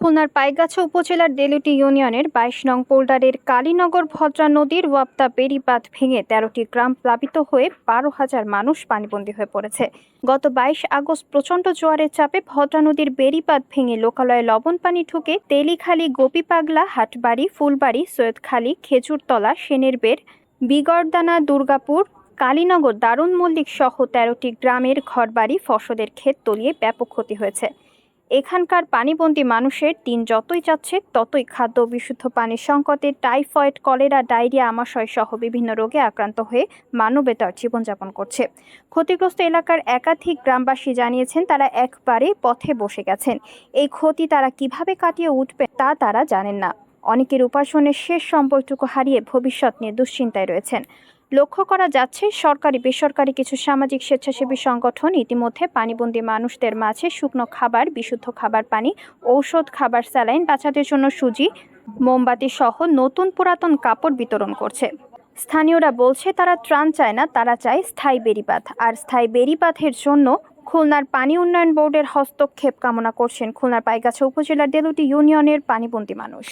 খুলনার পাইগাছা উপজেলার দেলুটি ইউনিয়নের বাইশ নং পোল্ডারের কালীনগর ভদ্রা নদীর ওয়াপ্তা বেড়িবাঁধ ভেঙে তেরোটি গ্রাম প্লাবিত হয়ে বারো হাজার মানুষ পানিবন্দী হয়ে পড়েছে। গত বাইশ আগস্ট প্রচণ্ড জোয়ারের চাপে ভদ্রা নদীর বেড়িবাঁধ ভেঙে লোকালয়ে লবণ পানি ঢুকে তেলিখালি, গোপীপাগলা, হাটবাড়ি, ফুলবাড়ি, সৈয়দখালী, খেজুরতলা, সেনের বের বিগড়দানা, দুর্গাপুর, কালীনগর, দারুণ মল্লিক সহ তেরোটি গ্রামের ঘরবাড়ি ফসলের ক্ষেত তলিয়ে ব্যাপক ক্ষতি হয়েছে। এখানকার পানিবন্দী মানুষের দিন যতই যাচ্ছে, ততই খাদ্য বিশুদ্ধ পানির সংকটে টাইফয়েড, কলেরা, ডায়রিয়া, আমাশয় সহ বিভিন্ন রোগে আক্রান্ত হয়ে মানবেতর জীবনযাপন করছে। ক্ষতিগ্রস্ত এলাকার একাধিক গ্রামবাসী জানিয়েছেন, তারা একবারে পথে বসে গেছেন। এই ক্ষতি তারা কীভাবে কাটিয়ে উঠবে তা তারা জানেন না। অনেকের উপার্জনের শেষ সম্পর্কটুকু হারিয়ে ভবিষ্যৎ নিয়ে দুশ্চিন্তায় রয়েছেন। লক্ষ্য করা যাচ্ছে, সরকারি, বেসরকারি কিছু সামাজিক স্বেচ্ছাসেবী সংগঠন ইতিমধ্যে পানিবন্দী মানুষদের মাঝে শুকনো খাবার, বিশুদ্ধ খাবার পানি, ঔষধ, খাবার, স্যালাইন, বাচ্চাদের জন্য সুজি, মোমবাতি সহ নতুন পুরাতন কাপড় বিতরণ করছে। স্থানীয়রা বলছে, তারা ত্রাণ চায় না, তারা চায় স্থায়ী বেড়িবাঁধ। আর স্থায়ী বেড়িবাঁধের জন্য খুলনার পানি উন্নয়ন বোর্ডের হস্তক্ষেপ কামনা করছেন খুলনার পাইগাছা উপজেলার দেলুটি ইউনিয়নের পানিবন্দী মানুষ।